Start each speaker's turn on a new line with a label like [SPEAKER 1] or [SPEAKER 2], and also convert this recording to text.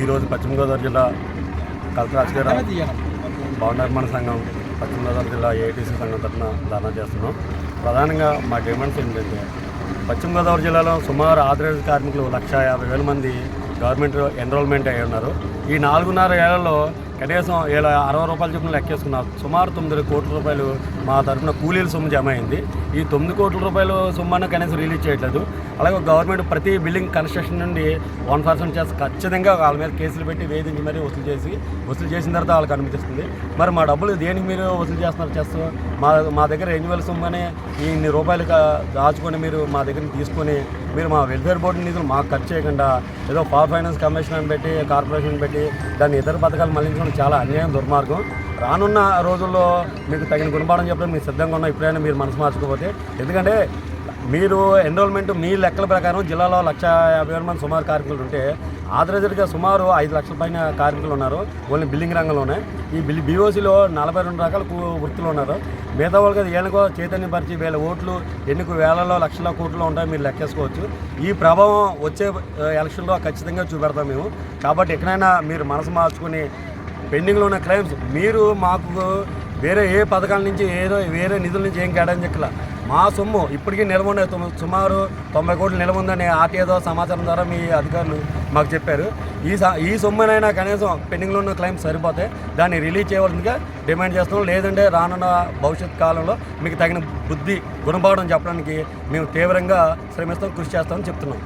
[SPEAKER 1] ఈరోజు పశ్చిమ గోదావరి జిల్లా కలెక్టర్ గారు భవన నిర్మాణ సంఘం పశ్చిమ గోదావరి జిల్లా ఏఐటీసీ సంఘం తరఫున ధర్నా చేస్తున్నాం. ప్రధానంగా మా డిమాండ్స్ ఏంటంటే పశ్చిమ గోదావరి జిల్లాలో సుమారు ఆదరేజ్ కార్మికులు లక్ష యాభై వేల మంది గవర్నమెంట్ ఎన్రోల్మెంట్ అయి ఉన్నారు. ఈ నాలుగున్నర ఏళ్ళలో కనీసం ఇలా అరవై రూపాయల చొప్పున లెక్కేసుకున్నారు. సుమారు తొమ్మిది కోట్ల రూపాయలు మా తరఫున కూలీల సొమ్ము జమ అయింది. ఈ తొమ్మిది కోట్ల రూపాయలు సొమ్మను కనీసం రిలీజ్ చేయట్లేదు. అలాగే గవర్నమెంట్ ప్రతి బిల్డింగ్ కన్స్ట్రక్షన్ నుండి వన్ పర్సెంట్ చేసి ఖచ్చితంగా వాళ్ళ మీద కేసులు పెట్టి వేధించి మరీ వసూలు చేసి వసూలు చేసిన తర్వాత వాళ్ళకి అనుమతిస్తుంది. మరి మా డబ్బులు దేనికి మీరు వసూలు చేస్తున్నారు చేస్తూ మా మా దగ్గర రెన్యువల్ సొమ్మని ఇన్ని రూపాయలు దాచుకొని మీరు మా దగ్గర తీసుకొని మీరు మా వెల్ఫేర్ బోర్డు నిధులు మాకు ఖర్చు చేయకుండా ఏదో పవర్ ఫైనాన్స్ కమిషన్ అని పెట్టి కార్పొరేషన్ పెట్టి దాన్ని ఇతర పథకాలు మళ్ళించడం చాలా అన్యాయం దుర్మార్గం. రానున్న రోజుల్లో మీకు తగిన గుణపాఠం చెప్పడం మీరు సిద్ధంగా ఉన్న ఇప్పుడైనా మీరు మనసు మార్చుకోకపోతే. ఎందుకంటే మీరు ఎన్రోల్మెంట్ మీ లెక్కల ప్రకారం జిల్లాలో లక్ష యాభై వేల మంది సుమారు కార్మికులు ఉంటే ఆదరేజర్గా సుమారు ఐదు లక్షల పైన కార్మికులు ఉన్నారు. ఓన్లీ బిల్డింగ్ రంగంలోనే ఈ బిల్ బీఓసీలో నలభై రెండు రకాల వృత్తులు ఉన్నారు. మిగతా వాళ్ళకి ఏనుకో చైతన్యపరిచి వేల ఓట్లు ఎన్నిక వేలలో లక్షల కోట్లు ఉంటాయి మీరు లెక్కేసుకోవచ్చు. ఈ ప్రభావం వచ్చే ఎలక్షన్లో ఖచ్చితంగా చూపెడతాం మేము. కాబట్టి ఎక్కడైనా మీరు మనసు మార్చుకుని పెండింగ్లో ఉన్న క్లైమ్స్ మీరు మాకు వేరే ఏ పథకాల నుంచి ఏదో వేరే నిధుల నుంచి ఏం కేటాయించక్కల మా సొమ్ము ఇప్పటికీ నిల్వ ఉండే తొమ్మిది- సుమారు తొంభై కోట్లు నిల్వ ఉందని ఆర్టీఏతో సమాచారం ద్వారా మీ అధికారులు మాకు చెప్పారు. ఈ స- ఈ సొమ్మునైనా కనీసం పెండింగ్లో ఉన్న క్లైమ్స్ సరిపోతే దాన్ని రిలీజ్ చేయవలసిందిగా డిమాండ్ చేస్తున్నాం. లేదంటే రానున్న భవిష్యత్ కాలంలో మీకు తగిన బుద్ధి గుణపాఠం చెప్పడానికి మేము తీవ్రంగా శ్రమిస్తాం కృషి చేస్తామని చెప్తున్నాం.